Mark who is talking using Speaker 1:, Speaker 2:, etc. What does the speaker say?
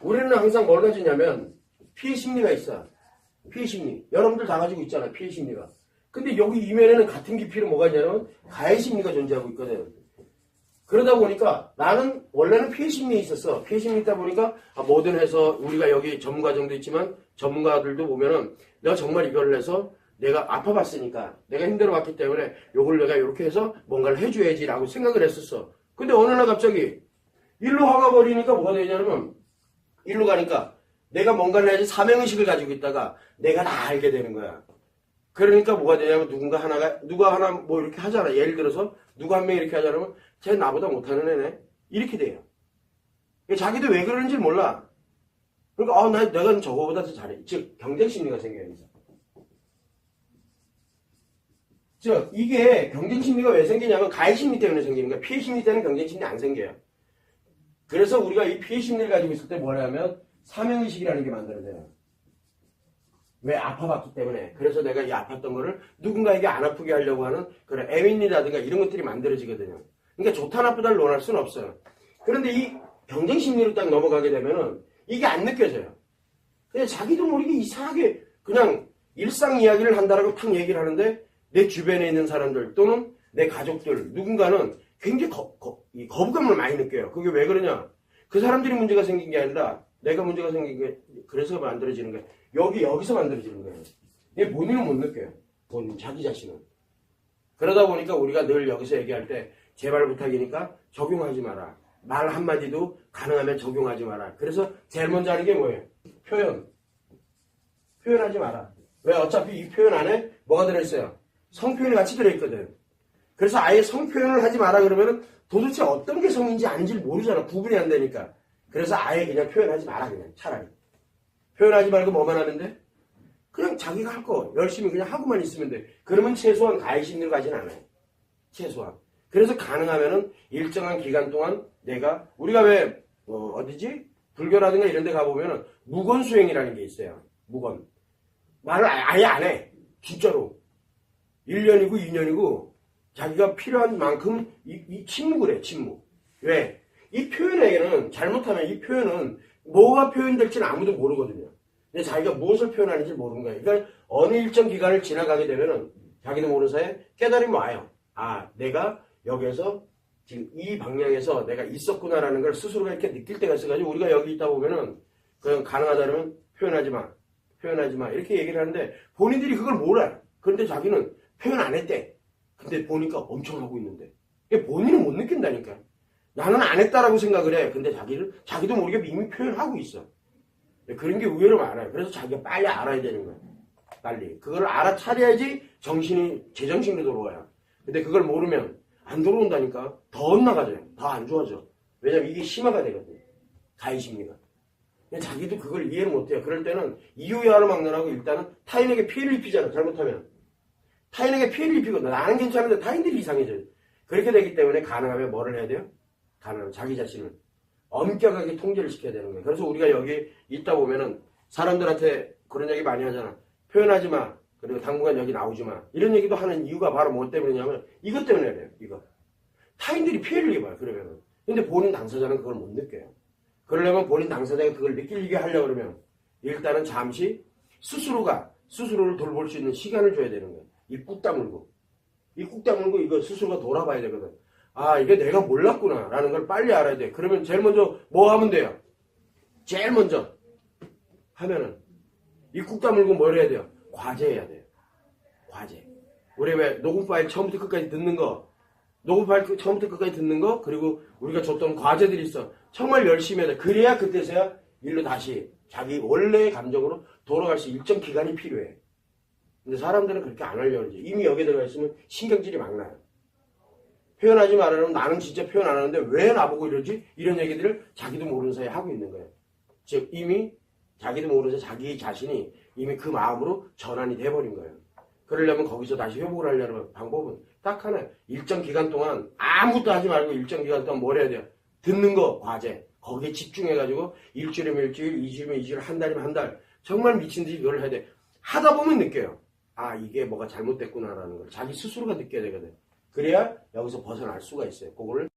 Speaker 1: 우리는 항상 뭘 가지냐면 피해 심리가 있어. 피해 심리. 여러분들 다 가지고 있잖아. 피해 심리가. 근데 여기 이면에는 같은 깊이로 뭐가 있냐면 가해 심리가 존재하고 있거든. 그러다 보니까 나는 원래는 피해 심리에 있었어. 피해 심리 있다 보니까 아, 뭐든 해서 우리가 여기 전문가정도 있지만 전문가들도 보면은 내가 정말 이걸 해서 내가 아파봤으니까 내가 힘들어봤기 때문에 요걸 내가 이렇게 해서 뭔가를 해줘야지라고 생각을 했었어. 근데 어느 날 갑자기 일로 화가 버리니까 뭐가 되냐면 일로 가니까 내가 뭔가를 해야지 사명의식을 가지고 있다가 내가 다 알게 되는 거야. 그러니까 뭐가 되냐면 누군가 하나가 누가 하나 뭐 이렇게 하잖아. 예를 들어서 누가 한 명이 이렇게 하자면 쟤 나보다 못하는 애네. 이렇게 돼요. 자기도 왜 그러는지 몰라. 그러니까 아, 나 내가 저거보다 더 잘해. 즉 경쟁 심리가 생겨요. 즉 이게 경쟁 심리가 왜 생기냐면 가해 심리 때문에 생기는 거야. 피해 심리 때는 경쟁 심리 안 생겨요. 그래서 우리가 이 피해 심리를 가지고 있을 때 뭐냐면 사명의식이라는 게 만들어져요. 왜 아파봤기 때문에. 그래서 내가 이 아팠던 거를 누군가에게 안 아프게 하려고 하는 그런 애윈이라든가 이런 것들이 만들어지거든요. 그러니까 좋다 나쁘다를 논할 수는 없어요. 그런데 이 경쟁 심리로 딱 넘어가게 되면은 이게 안 느껴져요. 그냥 자기도 모르게 이상하게 그냥 일상 이야기를 한다라고 탁 얘기를 하는데 내 주변에 있는 사람들 또는 내 가족들 누군가는 굉장히 거, 거, 이 거부감을 많이 느껴요. 그게 왜 그러냐? 그 사람들이 문제가 생긴 게 아니라 내가 문제가 생긴 게 그래서 만들어지는 거예요. 여기 여기서 만들어지는 거예요. 이게 본인은 못 느껴요. 본인 자기 자신은. 그러다 보니까 우리가 늘 여기서 얘기할 때 제발 부탁이니까 적용하지 마라. 말 한마디도 가능하면 적용하지 마라. 그래서 제일 먼저 하는 게 뭐예요? 표현. 표현하지 마라. 왜? 어차피 이 표현 안에 뭐가 들어있어요? 성표현이 같이 들어있거든. 그래서 아예 성 표현을 하지 마라 그러면은 도대체 어떤 게 성인지 아닌지를 모르잖아. 구분이 안 되니까. 그래서 아예 그냥 표현하지 마라 그냥 차라리. 표현하지 말고 뭐만 하면 돼? 그냥 자기가 할 거 열심히 그냥 하고만 있으면 돼. 그러면 최소한 가해 심리를 가진 않아요. 최소한. 그래서 가능하면은 일정한 기간 동안 내가 우리가 왜 어, 디지 불교라든가 이런 데 가보면은 무건 수행이라는 게 있어요. 무건. 말을 아- 아예 안 해. 진짜로. 1년이고 2년이고 자기가 필요한 만큼 이, 이 침묵을 해. 침묵. 왜? 이 표현에게는 잘못하면 이 표현은 뭐가 표현될지는 아무도 모르거든요. 근데 자기가 무엇을 표현하는지 모르는 거예요. 그러니까 어느 일정 기간을 지나가게 되면은 자기도 모르는 사이에 깨달음이 와요. 아, 내가 여기에서 지금 이 방향에서 내가 있었구나라는 걸 스스로가 이렇게 느낄 때가 있어가지고 우리가 여기 있다 보면은 그냥 가능하다면 표현하지 마. 표현하지 마. 이렇게 얘기를 하는데 본인들이 그걸 몰라요. 그런데 자기는 표현 안 했대. 근데 보니까 엄청 하고 있는데. 본인은 못 느낀다니까. 나는 안 했다라고 생각을 해. 근데 자기를, 자기도 모르게 이미 표현하고 있어. 그런 게 의외로 많아요. 그래서 자기가 빨리 알아야 되는 거야. 빨리. 그걸 알아차려야지 정신이, 제정신으로 돌아와요. 근데 그걸 모르면 안 돌아온다니까. 더 엇나가져요. 더 안 좋아져. 왜냐면 이게 심화가 되거든요. 가해심리가. 자기도 그걸 이해를 못해요. 그럴 때는 이유야로 막론하고 일단은 타인에게 피해를 입히잖아. 잘못하면. 타인에게 피해를 입히고 나는 괜찮은데 타인들이 이상해져요. 그렇게 되기 때문에 가능하면 뭐를 해야 돼요? 가능하면 자기 자신을 엄격하게 통제를 시켜야 되는 거예요. 그래서 우리가 여기 있다 보면은 사람들한테 그런 얘기 많이 하잖아. 표현하지 마. 그리고 당분간 여기 나오지 마. 이런 얘기도 하는 이유가 바로 뭐 때문이냐면 이것 때문에 그래요. 이거. 타인들이 피해를 입어요. 그러면은. 근데 본인 당사자는 그걸 못 느껴요. 그러려면 본인 당사자가 그걸 느끼게 하려고 그러면 일단은 잠시 스스로가 스스로를 돌볼 수 있는 시간을 줘야 되는 거예요. 이꾹 다물고. 이꾹 다물고 이거 스스로가 돌아봐야 되거든. 아, 이게 내가 몰랐구나. 라는 걸 빨리 알아야 돼. 그러면 제일 먼저 뭐 하면 돼요? 제일 먼저 하면은 이꾹 다물고 뭘 해야 돼요? 과제해야 돼요. 과제. 우리 왜 녹음 파일 처음부터 끝까지 듣는 거, 녹음 파일 끝- 처음부터 끝까지 듣는 거, 그리고 우리가 줬던 과제들이 있어. 정말 열심히 해야 돼. 그래야 그때서야 일로 다시 자기 원래의 감정으로 돌아갈 수 일정 기간이 필요해. 근데 사람들은 그렇게 안 하려고 그러지. 이미 여기에 들어가 있으면 신경질이 막 나요. 표현하지 말아면 나는 진짜 표현 안 하는데 왜 나보고 이러지? 이런 얘기들을 자기도 모르는 사이에 하고 있는 거예요. 즉, 이미 자기도 모르는 사이 자기 자신이 이미 그 마음으로 전환이 돼버린 거예요. 그러려면 거기서 다시 회복을 하려면 방법은 딱 하나. 일정 기간 동안 아무것도 하지 말고 일정 기간 동안 뭘 해야 돼요? 듣는 거, 과제. 거기에 집중해가지고 일주일이면 일주일, 이주일이면 이주일, 한 달이면 한 달. 정말 미친 듯이 그걸 해야 돼. 하다 보면 느껴요. 아, 이게 뭐가 잘못됐구나라는 걸 자기 스스로가 느껴야 되거든. 그래야 여기서 벗어날 수가 있어요. 그거를